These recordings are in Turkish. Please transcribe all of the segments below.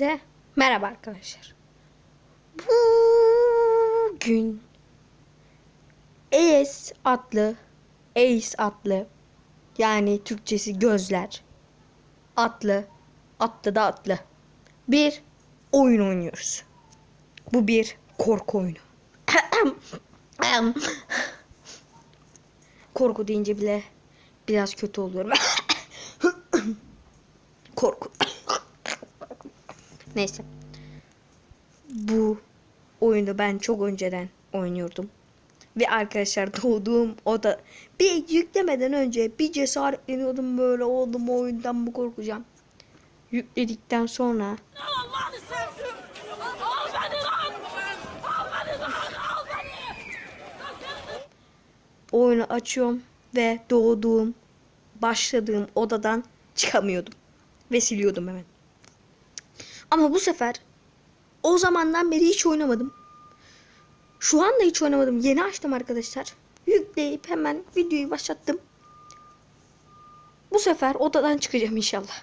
Hepinize merhaba arkadaşlar. Bugün Ace adlı Ace adlı yani Türkçesi gözler adlı atlı da atlı bir oyun oynuyoruz. Bu bir korku oyunu. korku deyince bile biraz kötü oluyorum. korku. Neyse. Bu oyunu ben çok önceden oynuyordum. Ve arkadaşlar doğduğum oda bir yüklemeden önce bir cesaretleniyordum böyle oğlum o oyundan mı korkacağım. Yükledikten sonra oyunu açıyorum ve doğduğum başladığım odadan çıkamıyordum. Ve siliyordum hemen. Ama bu sefer o zamandan beri hiç oynamadım. Şu anda hiç oynamadım. Yeni açtım arkadaşlar. Yükleyip hemen videoyu başlattım. Bu sefer odadan çıkacağım inşallah.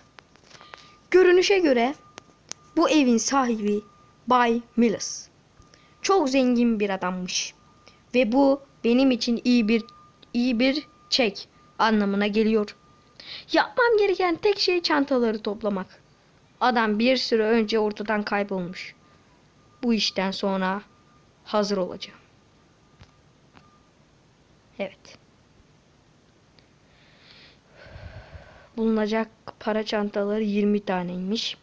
Görünüşe göre bu evin sahibi Bay Mills. Çok zengin bir adammış. Ve bu benim için iyi bir iyi bir çek anlamına geliyor. Yapmam gereken tek şey çantaları toplamak. Adam bir süre önce ortadan kaybolmuş. Bu işten sonra hazır olacağım. Evet. Bulunacak para çantaları 20 taneymiş.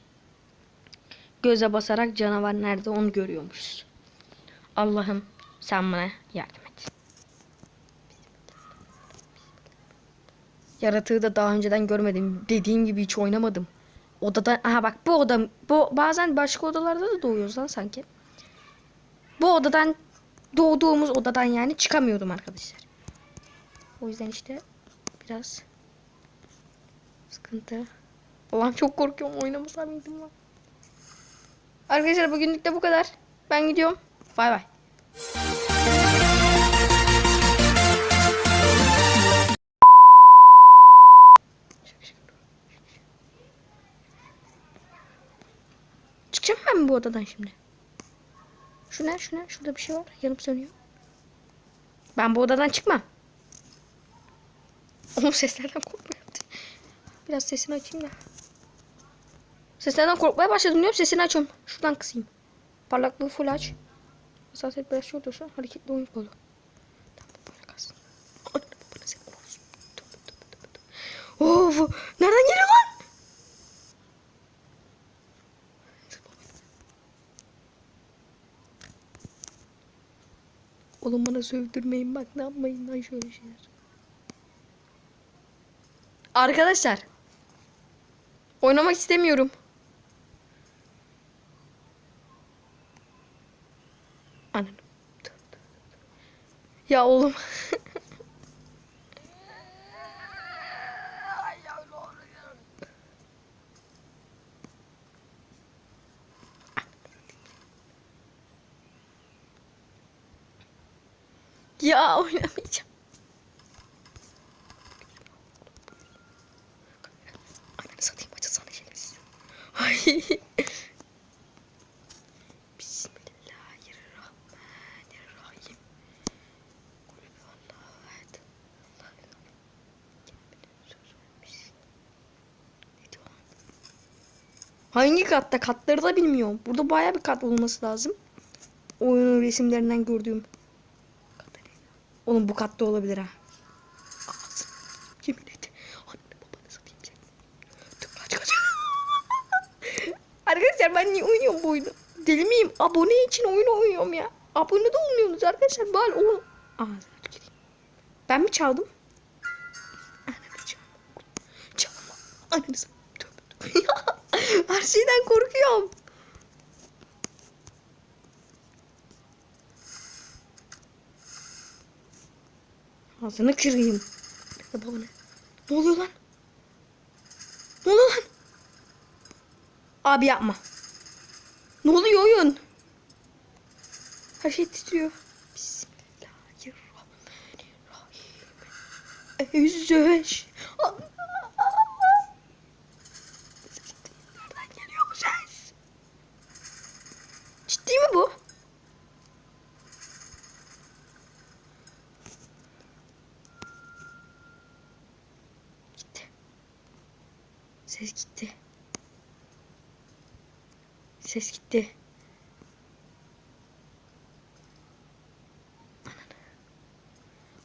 Göze basarak canavar nerede onu görüyormuşuz. Allah'ım sen bana yardım et. Yaratığı da daha önceden görmedim. Dediğim gibi hiç oynamadım. Odada aha bak bu oda bu bazen başka odalarda da doğuyoruz lan sanki. Bu odadan doğduğumuz odadan yani çıkamıyordum arkadaşlar. O yüzden işte biraz sıkıntı. Ulan çok korkuyorum oynamasam mıydım lan. Arkadaşlar bugünlük de bu kadar. Ben gidiyorum. Bay bay. Bu odadan şimdi. Şu ne? Şu ne? Şurada bir şey var. Yanıp sönüyor. Ben bu odadan çıkmam. Oğlum seslerden korkmuyorum. Biraz sesini açayım da. Seslerden korkmaya başladım diyorum. Sesini açıyorum. Şuradan kısayım. Parlaklığı full aç. Hassasiyet biraz şey olursa hareketli oyun kolu. Tamam böyle kalsın. Anne babana sen olsun. Tövbe, tövbe, tövbe, tövbe. Of! Nereden geliyor lan? Oğlum bana sövdürmeyin bak ne yapmayın lan şöyle şeyler. Arkadaşlar. Oynamak istemiyorum. Ananı. Ya oğlum. Hangi katta? Katları da bilmiyorum. Burada baya bir kat olması lazım. Oyunun resimlerinden gördüğüm. Oğlum bu katta olabilir ha. Yemin et. Anne babanı satayım sen. Dur kaç kaç. arkadaşlar ben niye oynuyorum bu oyunu? Deli miyim? Abone için oyun oynuyorum ya. Abone de olmuyorsunuz arkadaşlar. Bari onu... Tüküreyim. Ben mi çaldım? Ananı çalma. Çalma. Ananı satayım. Her şeyden korkuyorum. Ağzını kırayım. Baba ne? Ne oluyor lan? Ne oluyor lan? Abi yapma. Ne oluyor oyun? Her şey titriyor. Bismillahirrahmanirrahim. Özdeş. Nereden geliyor bu ses? Ses gitti.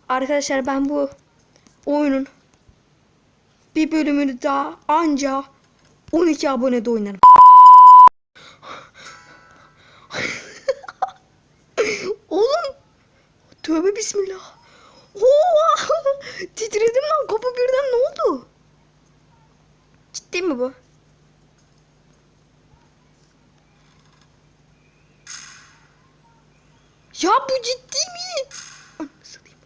Arkadaşlar ben bu oyunun bir bölümünü daha anca 12 abonede oynarım. Oğlum tövbe bismillah. Oha! Titredim lan kapı birden ne oldu? Ciddi mi bu? Ya bu ciddi mi? Anasını satayım.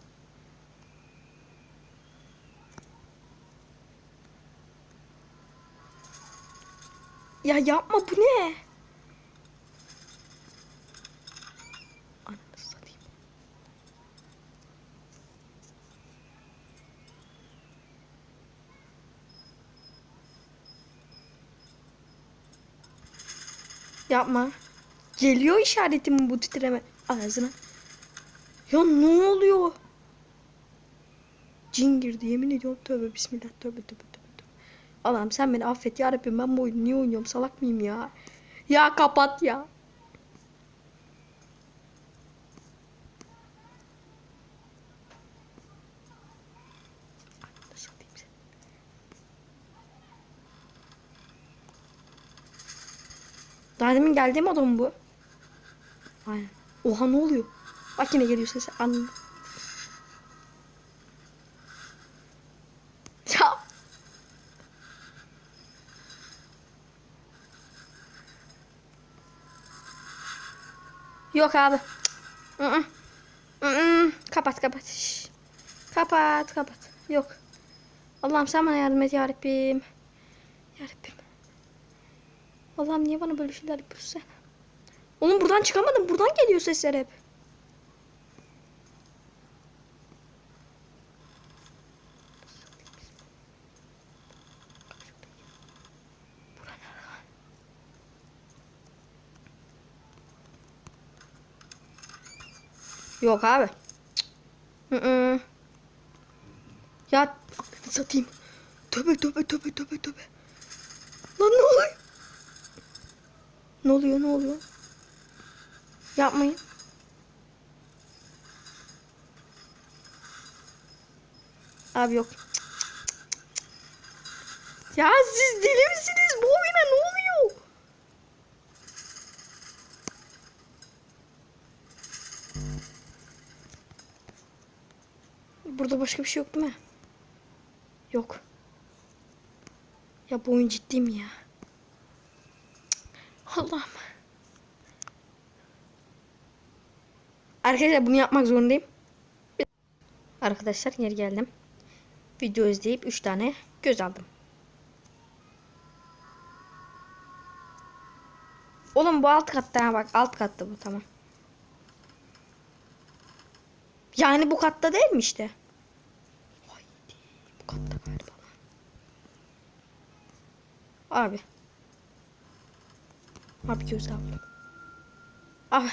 Ya yapma bu ne? Yapma. Geliyor işaretim bu titreme. Ağzına. Ya ne oluyor? Cin girdi yemin ediyorum tövbe bismillah tövbe. tövbe. Allah'ım sen beni affet ya Rabbim ben bu oyunu niye oynuyorum salak mıyım ya? Ya kapat ya. Daha demin geldiğim adam bu? Aynen. Oha ne oluyor? Bak yine geliyor sesi. An. Ya. Yok abi. Cık. Hı -hı. Kapat kapat. Şş. Kapat kapat. Yok. Allah'ım sen bana yardım et ya Rabbim. Ya Rabbim. Allah'ım niye bana böyle şeyler yapıyorsun sen? Oğlum buradan çıkamadım. Buradan geliyor sesler hep. Yok abi. Hı -hı. Ya satayım. Tövbe tövbe tövbe tövbe tövbe. Lan ne oluyor? Ne oluyor ne oluyor? Yapmayın. Abi yok. Ya siz deli misiniz? Bu oyuna ne oluyor? Burada başka bir şey yok değil mi? Yok. Ya bu oyun ciddi mi ya? Allah'ım. Arkadaşlar bunu yapmak zorundayım. Arkadaşlar geri geldim. Video izleyip 3 tane göz aldım. Oğlum bu alt katta ha bak alt katta bu tamam. Yani bu katta değil mi işte? Haydi, bu katta galiba. Abi. Abi göz aldım. Abi.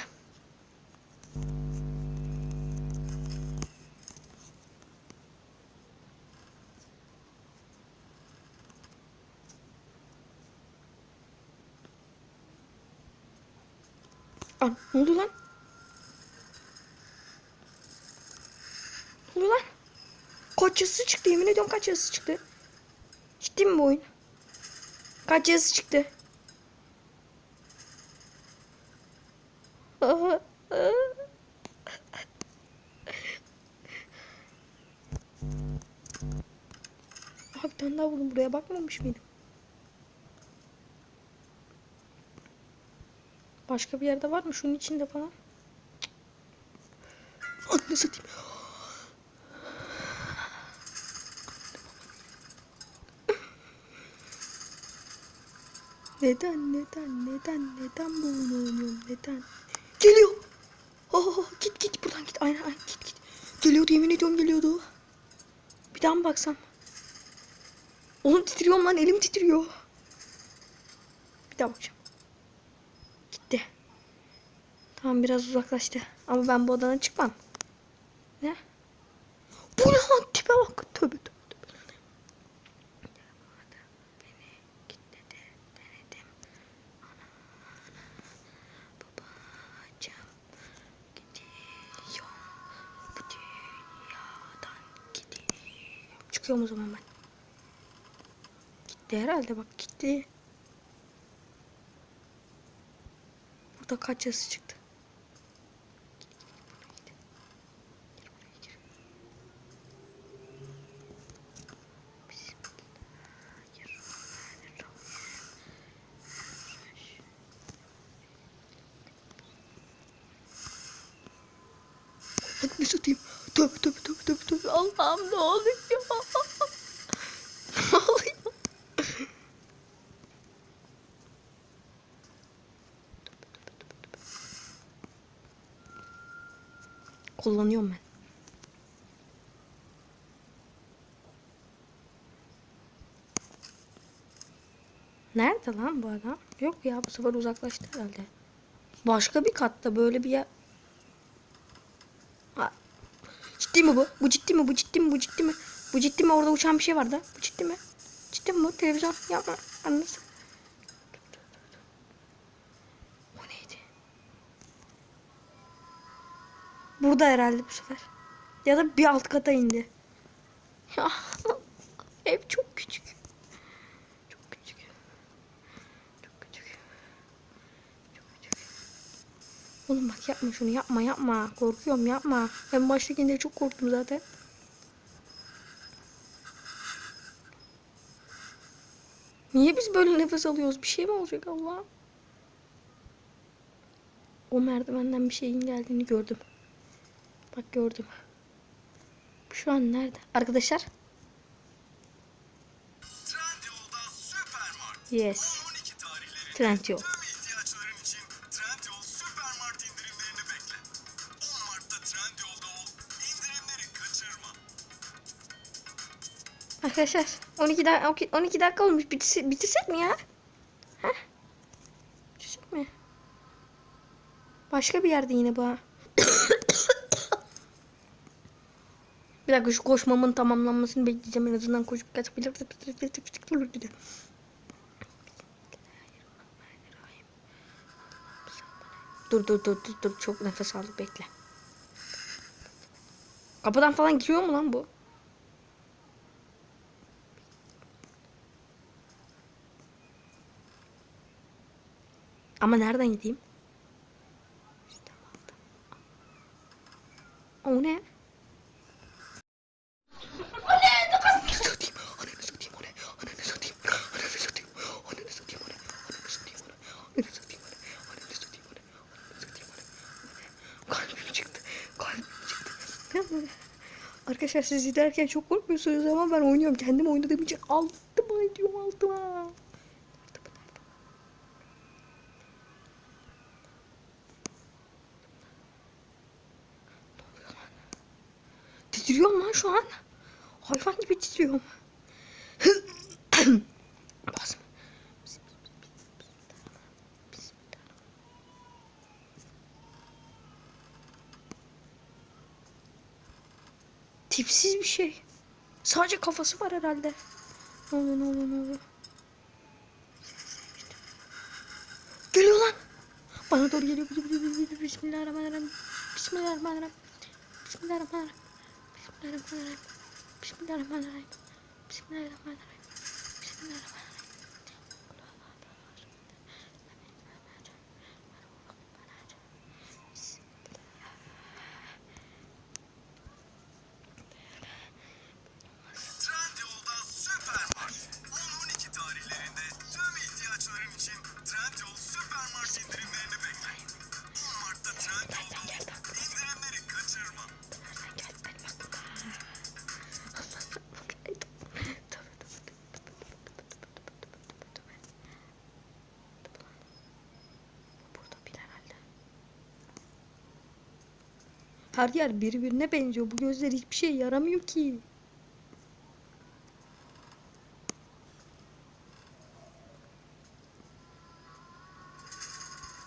An ne oldu lan? Ne oldu lan? Kaç yazısı çıktı yemin ediyorum kaç yazısı çıktı. Ciddi mi bu oyun? Kaç yazısı çıktı? Abi tane daha vurdum buraya bakmamış mıydım? Başka bir yerde var mı? Şunun içinde falan. Anne satayım. Neden, neden, neden, neden bu oyunu oynuyorum? Neden? Geliyor. Oh, git git buradan git. Aynen aynen git git. Geliyordu yemin ediyorum geliyordu. Bir daha mı baksam? Oğlum titriyorum lan elim titriyor. Bir daha bakacağım. Gitti. Tamam biraz uzaklaştı. Ama ben bu odadan çıkmam. Ne? Bu ne lan tipe bak. Tövbe. tövbe. Korkuyorum o zaman ben. Gitti herhalde bak gitti. Burada kaç yazısı çıktı. Ne satayım? Tövbe tövbe tövbe tövbe. Allah'ım ne oluyor? ne oluyor? Kullanıyorum ben. Nerede lan bu adam? Yok ya bu sefer uzaklaştı herhalde. Başka bir katta böyle bir yer. Ha, Ciddi mi bu? Bu ciddi mi? Bu ciddi mi? Bu ciddi mi? Bu ciddi mi? Orada uçan bir şey vardı. Bu ciddi mi? Ciddi mi bu? Televizyon yapma. Anlasın. O neydi? Burada herhalde bu sefer. Ya da bir alt kata indi. Ev çok küçük. Çok küçük. Çok küçük. Çok küçük. Oğlum bak yapma şunu yapma yapma. Korkuyorum yapma. Ben baştakinde çok korktum zaten. Niye biz böyle nefes alıyoruz? Bir şey mi olacak Allah? O merdivenden bir şeyin geldiğini gördüm. Bak gördüm. Şu an nerede? Arkadaşlar. Yes. 12 tarihleri Trendyol. tüm ihtiyaçların için Trendyol Süpermart indirimlerini bekle. 10 Mart'ta Trendyol'da ol, indirimleri kaçırma. Arkadaşlar 12 dakika 12 dakika olmuş. Bitirse, bitirsek mi ya? Heh. Bitirsek mi? Başka bir yerde yine bu. bir dakika şu koşmamın tamamlanmasını bekleyeceğim. En azından koşup kaçabilir. Dur dur dur dur dur çok nefes aldık bekle. Kapıdan falan giriyor mu lan bu? Ama nereden gideyim? O ne? Ananı satayım, ananı satayım o ne? Ananı satayım, ananı satayım, ananı satayım o ne? Ananı satayım o ne? Ananı satayım o ne? Ananı satayım o ne? Ananı satayım o ne? O ne? Kalbim çıktı, kalbim çıktı. Arkadaşlar siz izlerken çok korkmuyorsunuz ama ben oynuyorum. Kendim oynadığım için altıma ediyorum altıma. Titriyorum lan şu an. Hayvan gibi titriyorum. Tipsiz bir şey. Sadece kafası var herhalde. Ne oluyor ne oluyor ne oluyor? Geliyor lan. Bana doğru geliyor. Bismillahirrahmanirrahim. Bismillahirrahmanirrahim. Bismillahirrahmanirrahim. Bismillahirrahmanirrahim. Bismillahirrahmanirrahim. Bismillahirrahmanirrahim. Bismillahirrahmanirrahim. Her yer birbirine benziyor. Bu gözler hiçbir şey yaramıyor ki.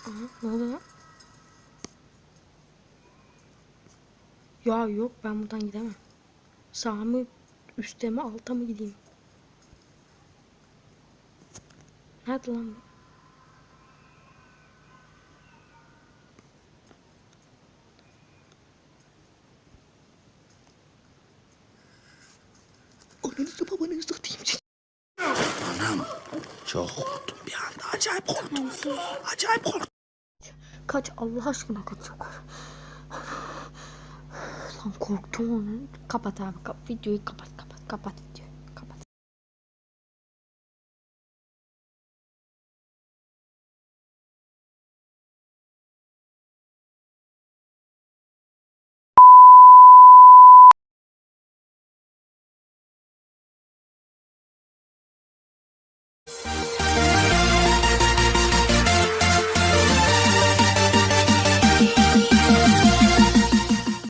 Aha, ne oldu? Ya yok ben buradan gidemem. Sağa mı, üste mi, alta mı gideyim? Nerede lan bu? Babanızı satayım. Anam çok korktum bir anda acayip korktum. Acayip korktum. Kaç Allah aşkına kaç çok. Lan korktum onu. Kapat abi kap videoyu kapat kapat kapat video.